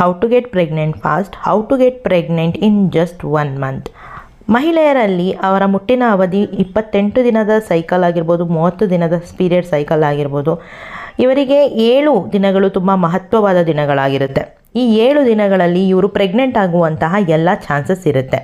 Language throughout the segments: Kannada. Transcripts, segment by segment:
How to get pregnant fast how to get pregnant in just one month ಮಹಿಳೆಯರಲ್ಲಿ ಅವರ ಮುಟ್ಟಿನ ಅವಧಿ ಇಪ್ಪತ್ತೆಂಟು ದಿನದ ಸೈಕಲ್ ಆಗಿರ್ಬೋದು, ಮೂವತ್ತು ದಿನದ ಪೀರಿಯಡ್ ಸೈಕಲ್ ಆಗಿರ್ಬೋದು. ಇವರಿಗೆ ಏಳು ದಿನಗಳು ತುಂಬ ಮಹತ್ವವಾದ ದಿನಗಳಾಗಿರುತ್ತೆ. ಈ ಏಳು ದಿನಗಳಲ್ಲಿ ಇವರು ಪ್ರೆಗ್ನೆಂಟ್ ಆಗುವಂತಹ ಎಲ್ಲ ಚಾನ್ಸಸ್ ಇರುತ್ತೆ.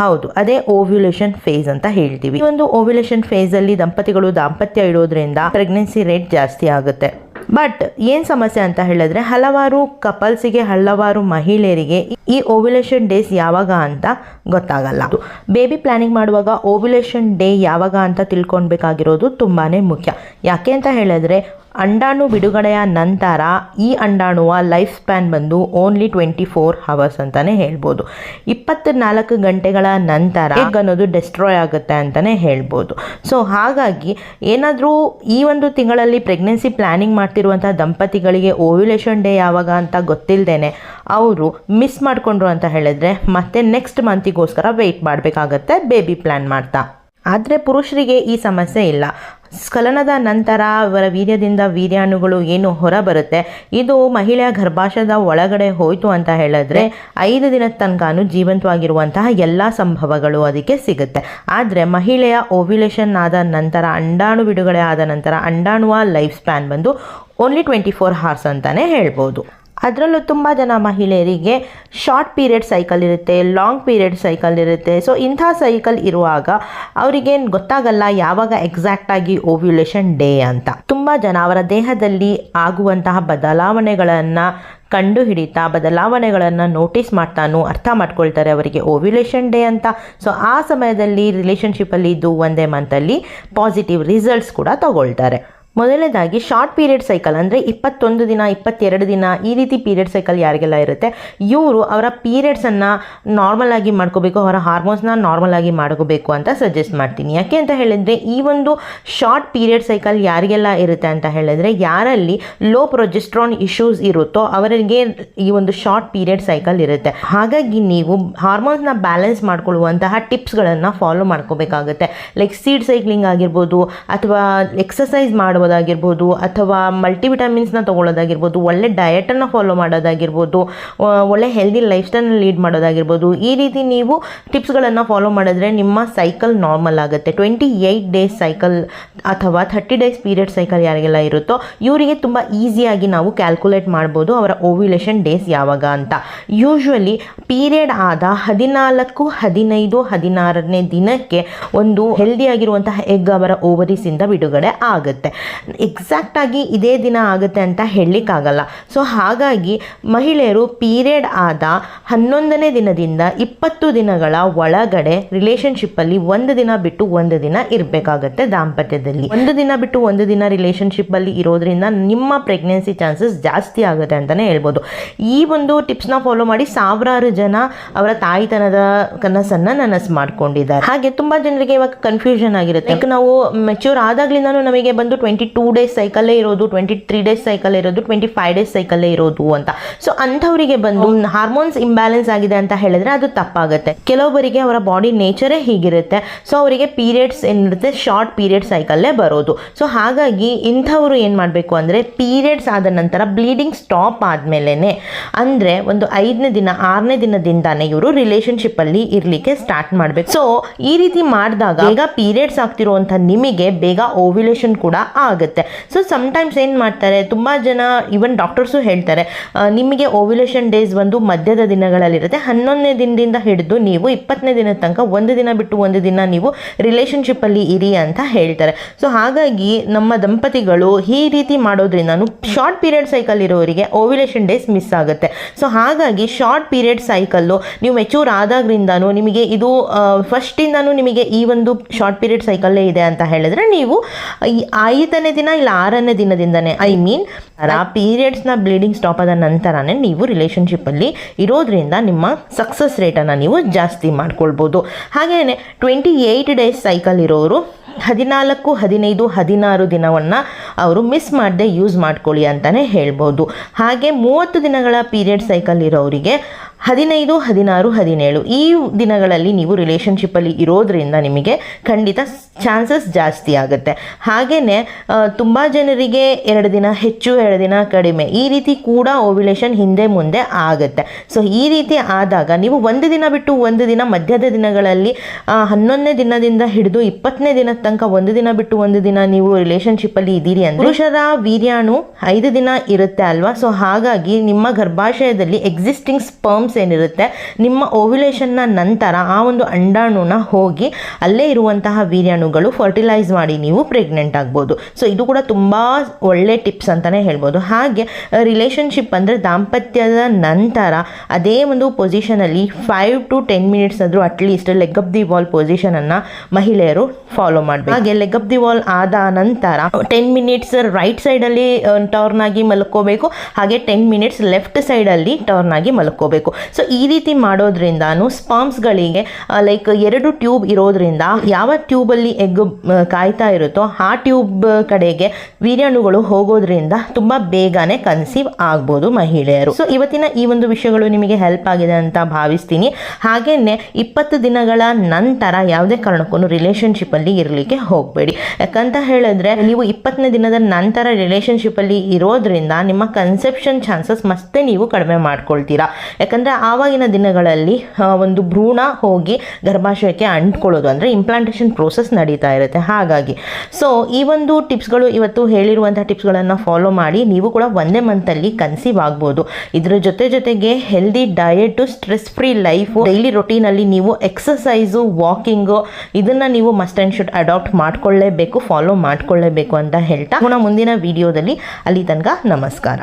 ಹೌದು, ಅದೇ ಓವ್ಯುಲೇಷನ್ ಫೇಸ್ ಅಂತ ಹೇಳ್ತೀವಿ. ಈ ಒಂದು ಓವ್ಯುಲೇಷನ್ ಫೇಸಲ್ಲಿ ದಂಪತಿಗಳು ದಾಂಪತ್ಯ ಇಡೋದ್ರಿಂದ ಪ್ರೆಗ್ನೆನ್ಸಿ ರೇಟ್ ಜಾಸ್ತಿ ಆಗುತ್ತೆ. ಬಟ್ ಏನು ಸಮಸ್ಯೆ ಅಂತ ಹೇಳಿದ್ರೆ ಹಲವಾರು ಕಪಲ್ಸಿಗೆ ಹಲವಾರು ಮಹಿಳೆಯರಿಗೆ ಈ ಓವ್ಯುಲೇಷನ್ ಡೇಸ್ ಯಾವಾಗ ಅಂತ ಗೊತ್ತಾಗಲ್ಲ. ಬೇಬಿ ಪ್ಲಾನಿಂಗ್ ಮಾಡುವಾಗ ಓವ್ಯುಲೇಷನ್ ಡೇ ಯಾವಾಗ ಅಂತ ತಿಳ್ಕೊಳ್ಬೇಕಾಗಿರೋದು ತುಂಬಾ ಮುಖ್ಯ. ಯಾಕೆ ಅಂತ ಹೇಳಿದ್ರೆ, ಅಂಡಾಣು ಬಿಡುಗಡೆಯ ನಂತರ ಈ ಅಂಡಾಣುವ ಲೈಫ್ ಸ್ಪ್ಯಾನ್ ಬಂದು ಓನ್ಲಿ ಟ್ವೆಂಟಿ ಫೋರ್ ಹವರ್ಸ್ ಅಂತಲೇ ಹೇಳ್ಬೋದು. ಇಪ್ಪತ್ತ್ನಾಲ್ಕು ಗಂಟೆಗಳ ನಂತರ ಅನ್ನೋದು ಡೆಸ್ಟ್ರಾಯ್ ಆಗುತ್ತೆ ಅಂತಲೇ ಹೇಳ್ಬೋದು. ಸೊ ಹಾಗಾಗಿ ಏನಾದರೂ ಈ ಒಂದು ತಿಂಗಳಲ್ಲಿ ಪ್ರೆಗ್ನೆನ್ಸಿ ಪ್ಲ್ಯಾನಿಂಗ್ ಮಾಡ್ತಿರುವಂಥ ದಂಪತಿಗಳಿಗೆ ಓವ್ಯುಲೇಷನ್ ಡೇ ಯಾವಾಗ ಅಂತ ಗೊತ್ತಿಲ್ಲದೇನೆ ಅವರು ಮಿಸ್ ಮಾಡಿಕೊಂಡ್ರು ಅಂತ ಹೇಳಿದ್ರೆ ಮತ್ತೆ ನೆಕ್ಸ್ಟ್ ಮಂತಿಗೋಸ್ಕರ ವೆಯ್ಟ್ ಮಾಡಬೇಕಾಗತ್ತೆ ಬೇಬಿ ಪ್ಲ್ಯಾನ್ ಮಾಡ್ತಾ. ಆದರೆ ಪುರುಷರಿಗೆ ಈ ಸಮಸ್ಯೆ ಇಲ್ಲ. ಸ್ಖಲನದ ನಂತರ ಅವರ ವೀರ್ಯದಿಂದ ವೀರ್ಯಾಣುಗಳು ಏನು ಹೊರ ಬರುತ್ತೆ ಇದು ಮಹಿಳೆಯ ಗರ್ಭಾಶಯದ ಒಳಗಡೆ ಹೋಯಿತು ಅಂತ ಹೇಳಿದ್ರೆ ಐದು ದಿನದ ತನಕ ಜೀವಂತವಾಗಿರುವಂತಹ ಎಲ್ಲ ಸಂಭವಗಳು ಅದಕ್ಕೆ ಸಿಗುತ್ತೆ. ಆದರೆ ಮಹಿಳೆಯ ಓವ್ಯುಲೇಷನ್ ಆದ ನಂತರ, ಅಂಡಾಣು ಬಿಡುಗಡೆ ಆದ ನಂತರ ಅಂಡಾಣುವ ಲೈಫ್ ಸ್ಪ್ಯಾನ್ ಬಂದು ಓನ್ಲಿ ಟ್ವೆಂಟಿ ಫೋರ್ ಹಾರ್ಸ್ ಅಂತಲೇ ಹೇಳ್ಬೋದು. ಅದರಲ್ಲೂ ತುಂಬ ಜನ ಮಹಿಳೆಯರಿಗೆ ಶಾರ್ಟ್ ಪೀರಿಯಡ್ ಸೈಕಲ್ ಇರುತ್ತೆ ಲಾಂಗ್ ಪೀರಿಯಡ್ ಸೈಕಲ್ ಇರುತ್ತೆ. ಸೊ ಇಂಥ ಸೈಕಲ್ ಇರುವಾಗ ಅವರಿಗೆ ಗೊತ್ತಾಗಲ್ಲ ಯಾವಾಗ ಎಕ್ಸಾಕ್ಟಾಗಿ ಓವ್ಯುಲೇಷನ್ ಡೇ ಅಂತ. ತುಂಬ ಜನ ಅವರ ದೇಹದಲ್ಲಿ ಆಗುವಂತಹ ಬದಲಾವಣೆಗಳನ್ನು ಕಂಡು ಹಿಡಿತಾ ಬದಲಾವಣೆಗಳನ್ನು ನೋಟಿಸ್ ಮಾಡ್ತಾನು ಅರ್ಥ ಮಾಡ್ಕೊಳ್ತಾರೆ ಅವರಿಗೆ ಓವ್ಯುಲೇಷನ್ ಡೇ ಅಂತ. ಸೊ ಆ ಸಮಯದಲ್ಲಿ ರಿಲೇಷನ್ಶಿಪ್ಪಲ್ಲಿ ಇದ್ದು ಒಂದೇ ಮಂತಲ್ಲಿ ಪಾಸಿಟಿವ್ ರಿಸಲ್ಟ್ಸ್ ಕೂಡ ತಗೊಳ್ತಾರೆ. ಮೊದಲನೇದಾಗಿ ಶಾರ್ಟ್ ಪೀರಿಯಡ್ ಸೈಕಲ್ ಅಂದರೆ ಇಪ್ಪತ್ತೊಂದು ದಿನ, ಇಪ್ಪತ್ತೆರಡು ದಿನ ಈ ರೀತಿ ಪೀರಿಯಡ್ ಸೈಕಲ್ ಯಾರಿಗೆಲ್ಲ ಇರುತ್ತೆ? ಇವರು ಅವರ ಪೀರಿಯಡ್ಸನ್ನು ನಾರ್ಮಲ್ ಆಗಿ ಮಾಡ್ಕೋಬೇಕು, ಅವರ ಹಾರ್ಮೋನ್ಸ್ನ ನಾರ್ಮಲ್ ಆಗಿ ಮಾಡ್ಕೋಬೇಕು ಅಂತ ಸಜೆಸ್ಟ್ ಮಾಡ್ತೀನಿ. ಯಾಕೆ ಅಂತ ಹೇಳಿದರೆ ಈ ಒಂದು ಶಾರ್ಟ್ ಪೀರಿಯಡ್ ಸೈಕಲ್ ಯಾರಿಗೆಲ್ಲ ಇರುತ್ತೆ ಅಂತ ಹೇಳಿದರೆ ಯಾರಲ್ಲಿ ಲೋ ಪ್ರೊಜೆಸ್ಟ್ರಾನ್ ಇಶ್ಯೂಸ್ ಇರುತ್ತೋ ಅವರಿಗೆ ಈ ಒಂದು ಶಾರ್ಟ್ ಪೀರಿಯಡ್ ಸೈಕಲ್ ಇರುತ್ತೆ. ಹಾಗಾಗಿ ನೀವು ಹಾರ್ಮೋನ್ಸ್ನ ಬ್ಯಾಲೆನ್ಸ್ ಮಾಡ್ಕೊಳ್ಳುವಂತಹ ಟಿಪ್ಸ್ಗಳನ್ನು ಫಾಲೋ ಮಾಡ್ಕೋಬೇಕಾಗುತ್ತೆ. ಲೈಕ್ ಸೀಡ್ ಸೈಕ್ಲಿಂಗ್ ಆಗಿರ್ಬೋದು ಅಥವಾ ಎಕ್ಸಸೈಸ್ ಮಾಡುವುದಾಗಿರ್ಬೋದು ಅಥವಾ ಮಲ್ಟಿವಿಟಮಿನ್ಸ್ನ ತೊಗೊಳ್ಳೋದಾಗಿರ್ಬೋದು, ಒಳ್ಳೆ ಡಯಟನ್ನು ಫಾಲೋ ಮಾಡೋದಾಗಿರ್ಬೋದು ಒಳ್ಳೆ ಹೆಲ್ದಿ ಲೈಫ್ ಸ್ಟೈಲ್ ಲೀಡ್ ಮಾಡೋದಾಗಿರ್ಬೋದು, ಈ ರೀತಿ ನೀವು ಟಿಪ್ಸ್ಗಳನ್ನು ಫಾಲೋ ಮಾಡಿದ್ರೆ ನಿಮ್ಮ ಸೈಕಲ್ ನಾರ್ಮಲ್ ಆಗುತ್ತೆ. ಟ್ವೆಂಟಿ ಏಯ್ಟ್ ಡೇಸ್ ಸೈಕಲ್ ಅಥವಾ ಥರ್ಟಿ ಡೇಸ್ ಪೀರಿಯಡ್ ಸೈಕಲ್ ಯಾರಿಗೆಲ್ಲ ಇರುತ್ತೋ, ಇವರಿಗೆ ತುಂಬ ಈಸಿಯಾಗಿ ನಾವು ಕ್ಯಾಲ್ಕುಲೇಟ್ ಮಾಡ್ಬೋದು ಅವರ ಓವ್ಯುಲೇಷನ್ ಡೇಸ್ ಯಾವಾಗ ಅಂತ. ಯೂಶ್ವಲಿ ಪೀರಿಯಡ್ ಆದ ಹದಿನಾಲ್ಕು, ಹದಿನೈದು, ಹದಿನಾರನೇ ದಿನಕ್ಕೆ ಒಂದು ಹೆಲ್ದಿ ಆಗಿರುವಂತಹ ಎಗ್ ಅವರ ಓವರೀಸಿಂದ ಬಿಡುಗಡೆ ಆಗುತ್ತೆ. ಎಕ್ಸಾಕ್ಟಾಗಿ ಇದೇ ದಿನ ಆಗುತ್ತೆ ಅಂತ ಹೇಳಲಿಕ್ಕಾಗಲ್ಲ. ಸೊ ಹಾಗಾಗಿ ಮಹಿಳೆಯರು ಪೀರಿಯಡ್ ಆದ ಹನ್ನೊಂದನೇ ದಿನದಿಂದ ಇಪ್ಪತ್ತು ದಿನಗಳ ಒಳಗಡೆ ರಿಲೇಷನ್ಶಿಪ್ಪಲ್ಲಿ ಒಂದು ದಿನ ಬಿಟ್ಟು ಒಂದು ದಿನ ಇರಬೇಕಾಗತ್ತೆ ದಾಂಪತ್ಯದಲ್ಲಿ. ಒಂದು ದಿನ ಬಿಟ್ಟು ಒಂದು ದಿನ ರಿಲೇಷನ್ಶಿಪ್ಪಲ್ಲಿ ಇರೋದ್ರಿಂದ ನಿಮ್ಮ ಪ್ರೆಗ್ನೆನ್ಸಿ ಚಾನ್ಸಸ್ ಜಾಸ್ತಿ ಆಗುತ್ತೆ ಅಂತಲೇ ಹೇಳ್ಬೋದು. ಈ ಒಂದು ಟಿಪ್ಸ್ನ ಫಾಲೋ ಮಾಡಿ ಸಾವಿರಾರು ಜನ ಅವರ ತಾಯಿತನದ ಕನಸನ್ನು ನನಸು ಮಾಡ್ಕೊಂಡಿದ್ದಾರೆ. ಹಾಗೆ ತುಂಬ ಜನರಿಗೆ ಇವಾಗ ಕನ್ಫ್ಯೂಷನ್ ಆಗಿರುತ್ತೆ. ನಾವು ಮೆಚೂರ್ ಆದಾಗ್ಲಿಂದನೂ ನಮಗೆ ಬಂದು ಟ್ವೆಂಟಿ ಟೂ ಡೇಸ್ ಸೈಕಲ್ಲೇ ಇರೋದು ಟ್ವೆಂಟಿ ತ್ರೀ ಡೇಸ್ ಸೈಕಲ್ಲೇ ಇರೋದು ಟ್ವೆಂಟಿ ಫೈವ್ ಡೇಸ್ ಸೈಕಲ್ಲೇ ಇರೋದು ಅಂತ. ಸೊ ಅಂಥವರಿಗೆ ಬಂದು ಹಾರ್ಮೋನ್ಸ್ ಇಂಬ್ಯಾಲೆನ್ಸ್ ಆಗಿದೆ ಅಂತ ಹೇಳಿದ್ರೆ ಅದು ತಪ್ಪಾಗುತ್ತೆ. ಕೆಲವೊಬ್ಬರಿಗೆ ಅವರ ಬಾಡಿ ನೇಚರೇ ಹೀಗಿರುತ್ತೆ. ಸೊ ಅವರಿಗೆ ಪೀರಿಯಡ್ಸ್ ಏನಿರುತ್ತೆ ಶಾರ್ಟ್ ಪೀರಿಯಡ್ ಸೈಕಲ್ಲೇ ಬರೋದು. ಸೊ ಹಾಗಾಗಿ ಇಂಥವರು ಏನು ಮಾಡಬೇಕು ಅಂದರೆ ಪೀರಿಯಡ್ಸ್ ಆದ ನಂತರ ಬ್ಲೀಡಿಂಗ್ ಸ್ಟಾಪ್ ಆದಮೇಲೆ ಅಂದರೆ ಒಂದು ಐದನೇ ದಿನ ಆರನೇ ದಿನದಿಂದಾನೇ ಇವರು ರಿಲೇಷನ್ಶಿಪ್ಪಲ್ಲಿ ಇರಲಿಕ್ಕೆ ಸ್ಟಾರ್ಟ್ ಮಾಡಬೇಕು. ಸೊ ಈ ರೀತಿ ಮಾಡಿದಾಗ ಬೇಗ ಪೀರಿಯಡ್ಸ್ ಆಗ್ತಿರುವಂಥ ನಿಮಗೆ ಬೇಗ ಓವ್ಯುಲೇಷನ್ ಕೂಡ ಆಗುತ್ತೆ. ಸೊ ಸಮ್ಟೈಮ್ಸ್ ಏನು ಮಾಡ್ತಾರೆ, ತುಂಬ ಜನ ಈವನ್ ಡಾಕ್ಟರ್ಸು ಹೇಳ್ತಾರೆ ನಿಮಗೆ ಓವ್ಯುಲೇಷನ್ ಡೇಸ್ ಬಂದು ಮಧ್ಯದ ದಿನಗಳಲ್ಲಿರುತ್ತೆ. ಹನ್ನೊಂದನೇ ದಿನದಿಂದ ಹಿಡಿದು ನೀವು ಇಪ್ಪತ್ತನೇ ದಿನದ ತನಕ ಒಂದು ದಿನ ಬಿಟ್ಟು ಒಂದು ದಿನ ನೀವು ರಿಲೇಷನ್ಶಿಪ್ಪಲ್ಲಿ ಇರಿ ಅಂತ ಹೇಳ್ತಾರೆ. ಸೊ ಹಾಗಾಗಿ ನಮ್ಮ ದಂಪತಿಗಳು ಈ ರೀತಿ ಮಾಡೋದ್ರಿಂದ ಶಾರ್ಟ್ ಪೀರಿಯಡ್ ಸೈಕಲ್ ಇರೋರಿಗೆ ಓವ್ಯುಲೇಷನ್ ಡೇಸ್ ಮಿಸ್ ಆಗುತ್ತೆ. ಸೊ ಹಾಗಾಗಿ ಶಾರ್ಟ್ ಪೀರಿಯಡ್ ಸೈಕಲ್ಲು ನೀವು ಮೆಚೂರ್ ಆದಾಗ್ರಿಂದನೂ ನಿಮಗೆ ಇದು ಫಸ್ಟಿಂದನೂ ನಿಮಗೆ ಈ ಒಂದು ಶಾರ್ಟ್ ಪೀರಿಯಡ್ ಸೈಕಲ್ಲೇ ಇದೆ ಅಂತ ಹೇಳಿದ್ರೆ ನೀವು ಈ ಐದನೇ ದಿನ ಇಲ್ಲ, ಆರನೇ ದಿನದಿಂದನೇ? ಐ ಮೀನ್ ಆ ಪೀರಿಯಡ್ಸ್ನ ಬ್ಲೀಡಿಂಗ್ ಸ್ಟಾಪ್ ಆದ ನಂತರನೇ ನೀವು ರಿಲೇಷನ್ಶಿಪ್ಪಲ್ಲಿ ಇರೋದ್ರಿಂದ ನಿಮ್ಮ ಸಕ್ಸಸ್ ರೇಟನ್ನು ನೀವು ಜಾಸ್ತಿ ಮಾಡ್ಕೊಳ್ಬೋದು. ಹಾಗೆಯೇ ಟ್ವೆಂಟಿ ಏಯ್ಟ್ ಡೇಸ್ ಸೈಕಲ್ ಇರೋರು ಹದಿನಾಲ್ಕು, ಹದಿನೈದು, ಹದಿನಾರು ದಿನವನ್ನು ಅವರು ಮಿಸ್ ಮಾಡದೆ ಯೂಸ್ ಮಾಡ್ಕೊಳ್ಳಿ ಅಂತಲೇ ಹೇಳ್ಬೋದು. ಹಾಗೆ ಮೂವತ್ತು ದಿನಗಳ ಪೀರಿಯಡ್ ಸೈಕಲ್ ಇರೋರಿಗೆ ಹದಿನೈದು, ಹದಿನಾರು, ಹದಿನೇಳು ಈ ದಿನಗಳಲ್ಲಿ ನೀವು ರಿಲೇಷನ್ಶಿಪ್ಪಲ್ಲಿ ಇರೋದ್ರಿಂದ ನಿಮಗೆ ಖಂಡಿತ ಚಾನ್ಸಸ್ ಜಾಸ್ತಿ ಆಗುತ್ತೆ. ಹಾಗೆಯೇ ತುಂಬ ಜನರಿಗೆ ಎರಡು ದಿನ ಹೆಚ್ಚು, ಎರಡು ದಿನ ಕಡಿಮೆ ಈ ರೀತಿ ಕೂಡ ಓವ್ಯುಲೇಷನ್ ಹಿಂದೆ ಮುಂದೆ ಆಗುತ್ತೆ. ಸೊ ಈ ರೀತಿ ಆದಾಗ ನೀವು ಒಂದು ದಿನ ಬಿಟ್ಟು ಒಂದು ದಿನ ಮಧ್ಯದ ದಿನಗಳಲ್ಲಿ ಹನ್ನೊಂದನೇ ದಿನದಿಂದ ಹಿಡಿದು ಇಪ್ಪತ್ತನೇ ದಿನದ ತನಕ ಒಂದು ದಿನ ಬಿಟ್ಟು ಒಂದು ದಿನ ನೀವು ರಿಲೇಷನ್ಶಿಪ್ಪಲ್ಲಿ ಇದ್ದೀರಿ ಅಂದರೆ ಪುರುಷರ ವೀರ್ಯಾಣು ಐದು ದಿನ ಇರುತ್ತೆ ಅಲ್ವಾ? ಸೊ ಹಾಗಾಗಿ ನಿಮ್ಮ ಗರ್ಭಾಶಯದಲ್ಲಿ ಎಕ್ಸಿಸ್ಟಿಂಗ್ ಸ್ಪರ್ಮ್ಸ್ ಏನಿರುತ್ತೆ, ನಿಮ್ಮ ಓವ್ಯುಲೇಷನ್ನ ನಂತರ ಆ ಒಂದು ಅಂಡಾಣುನ ಹೋಗಿ ಅಲ್ಲೇ ಇರುವಂತಹ ವೀರ್ಯಾಣುಗಳು ಫರ್ಟಿಲೈಸ್ ಮಾಡಿ ನೀವು ಪ್ರೆಗ್ನೆಂಟ್ ಆಗ್ಬೋದು. ಸೊ ಇದು ಕೂಡ ತುಂಬ ಒಳ್ಳೆ ಟಿಪ್ಸ್ ಅಂತಲೇ ಹೇಳ್ಬೋದು. ಹಾಗೆ ರಿಲೇಷನ್ಶಿಪ್ ಅಂದರೆ ದಾಂಪತ್ಯದ ನಂತರ ಅದೇ ಒಂದು ಪೊಸಿಷನಲ್ಲಿ ಫೈವ್ ಟು ಟೆನ್ ಮಿನಿಟ್ಸ್ ಆದರೂ at least leg up the wall ಪೊಸಿಷನನ್ನು ಮಹಿಳೆಯರು ಫಾಲೋ ಮಾಡಬೇಕು. ಹಾಗೆ ಲೆಗ್ ಅಪ್ ದಿ ವಾಲ್ ಆದ ನಂತರ ಟೆನ್ ಮಿನಿಟ್ಸ್ ರೈಟ್ ಸೈಡಲ್ಲಿ ಟರ್ನ್ ಆಗಿ ಮಲ್ಕೋಬೇಕು. ಹಾಗೆ ಟೆನ್ ಮಿನಿಟ್ಸ್ ಲೆಫ್ಟ್ ಸೈಡಲ್ಲಿ ಟರ್ನ್ ಆಗಿ ಮಲ್ಕೋಬೇಕು. ಸೊ ಈ ರೀತಿ ಮಾಡೋದ್ರಿಂದನೂ ಸ್ಪಾಮ್ಸ್ಗಳಿಗೆ ಲೈಕ್ ಎರಡು ಟ್ಯೂಬ್ ಇರೋದ್ರಿಂದ ಯಾವ ಟ್ಯೂಬಲ್ಲಿ ಎಗ್ ಕಾಯ್ತಾ ಇರುತ್ತೋ ಆ ಟ್ಯೂಬ್ ಕಡೆಗೆ ವೀರ್ಯಾಣುಗಳು ಹೋಗೋದ್ರಿಂದ ತುಂಬ ಬೇಗನೆ ಕನ್ಸೀವ್ ಆಗ್ಬೋದು ಮಹಿಳೆಯರು. ಸೊ ಇವತ್ತಿನ ಈ ಒಂದು ವಿಷಯಗಳು ನಿಮಗೆ ಹೆಲ್ಪ್ ಆಗಿದೆ ಅಂತ ಭಾವಿಸ್ತೀನಿ. ಹಾಗೆಯೇ ಇಪ್ಪತ್ತು ದಿನಗಳ ನಂತರ ಯಾವುದೇ ಕಾರಣಕ್ಕೂ ರಿಲೇಷನ್ಶಿಪ್ಪಲ್ಲಿ ಇರಲಿಕ್ಕೆ ಹೋಗಬೇಡಿ. ಯಾಕಂತ ಹೇಳಿದ್ರೆ ನೀವು ಇಪ್ಪತ್ತನೇ ದಿನದ ನಂತರ ರಿಲೇಷನ್ಶಿಪ್ಪಲ್ಲಿ ಇರೋದ್ರಿಂದ ನಿಮ್ಮ ಕನ್ಸೆಪ್ಷನ್ ಚಾನ್ಸಸ್ ಮತ್ತೆ ನೀವು ಕಡಿಮೆ ಮಾಡ್ಕೊಳ್ತೀರಾ. ಯಾಕಂದರೆ ಆವಾಗಿನ ದಿನಗಳಲ್ಲಿ ಒಂದು ಭ್ರೂಣ ಹೋಗಿ ಗರ್ಭಾಶಯಕ್ಕೆ ಅಂಟ್ಕೊಳ್ಳೋದು ಅಂದರೆ ಇಂಪ್ಲಾಂಟೇಷನ್ ಪ್ರೋಸೆಸ್ ನಡೀತಾ ಇರುತ್ತೆ. ಹಾಗಾಗಿ ಸೊ ಈ ಒಂದು ಟಿಪ್ಸ್ಗಳು ಇವತ್ತು ಹೇಳಿರುವಂಥ ಟಿಪ್ಸ್ಗಳನ್ನು ಫಾಲೋ ಮಾಡಿ ನೀವು ಕೂಡ ಒಂದೇ ಮಂತಲ್ಲಿ ಕನ್ಸೀವ್ ಆಗ್ಬೋದು. ಇದರ ಜೊತೆ ಜೊತೆಗೆ healthy diet stress free life daily ರೊಟೀನಲ್ಲಿ ನೀವು ಎಕ್ಸಸೈಸು ವಾಕಿಂಗು ಇದನ್ನು ನೀವು ಮಸ್ಟ್ ಆ್ಯಂಡ್ ಶುಡ್ ಅಡಾಪ್ಟ್ ಮಾಡ್ಕೊಳ್ಳೇಬೇಕು ಫಾಲೋ ಮಾಡಿಕೊಳ್ಳೇಬೇಕು ಅಂತ ಹೇಳ್ತಾ ಮುಂದಿನ ವಿಡಿಯೋದಲ್ಲಿ ಅಲ್ಲಿ ತನಕ ನಮಸ್ಕಾರ.